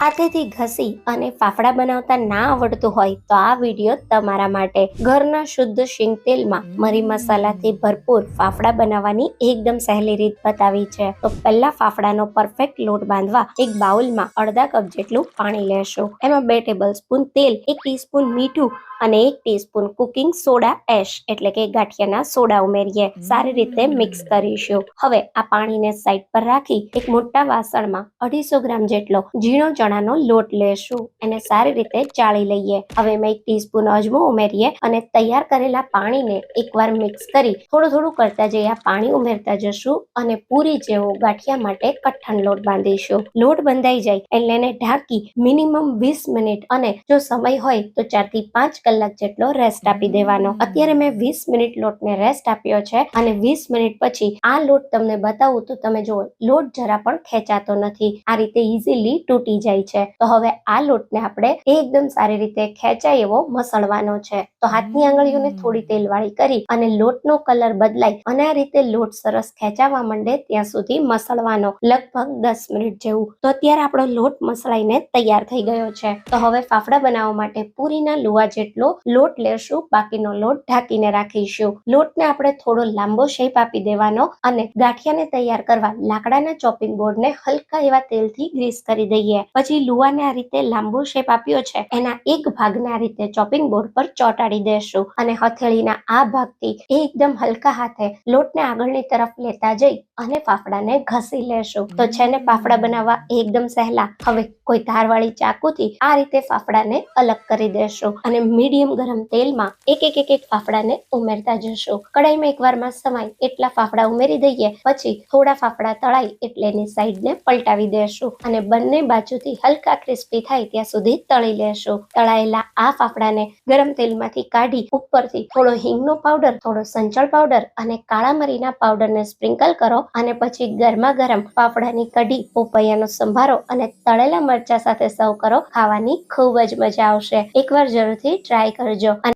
હાથેથી ઘસી અને ફાફડા બનાવતા ના આવડતું હોય તો આ વીડિયો તમારા માટે ઘરના શુદ્ધ શીંગ તેલમાં મરી મસાલાથી ભરપૂર ફાફડા બનાવવાની એકદમ સહેલી રીત બતાવી છે. તો પહેલા ફાફડાનો પરફેક્ટ લોટ બાંધવા એક બાઉલમાં અડધા કપ જેટલું પાણી લેશું. એમાં બે ટેબલ સ્પૂન તેલ, એક ટીસ્પૂન મીઠું અને એક ટીસ્પૂન કુકિંગ સોડા એશ એટલે કે ગાંઠિયાના સોડા ઉમેરીએ. સારી રીતે મિક્સ કરીશું. હવે આ પાણીને સાઈડ પર રાખી એક મોટા વાસણમાં અઢીસો ગ્રામ જેટલો ઝીણો ચણાનો લોટ લેશું. એને સારી રીતે ચાળી લઈએ. હવે મેં એક ટીસ્પૂન અજમો ઉમેરીએ અને તૈયાર કરેલા પાણીને એકવાર મિક્સ કરી થોડું થોડું કરતા જઈએ. પાણી ઉમેરતા જશું અને પૂરી જેવો ગાંઠિયા માટે કઠણ લોટ બાંધીશું. લોટ બંધાઈ જાય એટલે એને ઢાંકી મિનિમમ વીસ મિનિટ અને જો સમય હોય તો ચારથી પાંચ કલાક જેટલો રેસ્ટ આપી દેવાનો. અત્યારે મેં વીસ મિનિટ લોટને રેસ્ટ આપ્યો છે અને વીસ મિનિટ પછી આ લોટ તમને બતાવું તો તમે જુઓ, લોટ જરા પણ ખેંચાતો નથી. આ રીતે ઇઝીલી તૂટી જાય છે. તો હવે આ લોટને આપણે એકદમ સારી રીતે ખેંચાય એવો મસળવાનો છે. તો હાથની આંગળીઓને થોડી તેલવાળી કરી અને લોટનો કલર બદલાય અને આ રીતે લોટ સરસ ખેંચાવા માંડે ત્યાં સુધી મસળવાનો લગભગ દસ મિનિટ જેવું. તો અત્યારે આપણો લોટ મસળાઈને તૈયાર થઈ ગયો છે. તો હવે ફાફડા બનાવવા માટે પૂરીના લુવા જેટલો લોટ લેશું બાકીનો લોટ ઢાંકીને રાખીશું. લોટને આપણે થોડો લાંબો શેપ આપી દેવાનો અને ગાંઠિયાને તૈયાર કરવા લાકડાના ચોપિંગ બોર્ડને હલકા એવા તેલથી ગ્રીસ કરી દઈએ. પછી લુવાને આ રીતે લાંબો શેપ આપ્યો છે. એના એક ભાગને આ રીતે ચોપિંગ બોર્ડ પર ચોંટાડી દેશું અને હથેળીના આ ભાગથી એકદમ હલકા હાથે લોટને આગળની તરફ લેતા જઈ અને ફાફડાને ઘસી લેશું. તો છે ને ફાફડા બનાવવા એકદમ સહેલા. હવે કોઈ ધારવાળી ચાકુથી આ રીતે ફાફડાને અલગ કરી દેશું અને મીડિયમ ગરમ તેલમાં એક એક એક એક ફાફડાને ઉમેરતા જશું. કડાઈમાં એકવારમાં સમાય એટલા ફાફડા ઉમેરી દઈએ પછી થોડા ફાફડા તળાય એટલે એની સાઈડને પલટાવી દેશું અને બંને બાજુથી હલકા ક્રિસ્પી થાય ત્યાં સુધી તળી લેશો. તળાયેલા આ ફાફડાને ગરમ તેલમાંથી કાઢી ઉપરથી થોડો હિંગનો પાવડર થોડો સંચળ પાવડર અને કાળા મરીના પાવડરને સ્પ્રિંકલ કરો અને પછી ગરમા ગરમ ફાફડાની કઢી, પોપૈયાનો સંભારો અને તળેલા મરચા સાથે સર્વ કરો. ખાવાની ખૂબ જ મજા આવશે. એકવાર જરૂરથી ટ્રાય કરજો.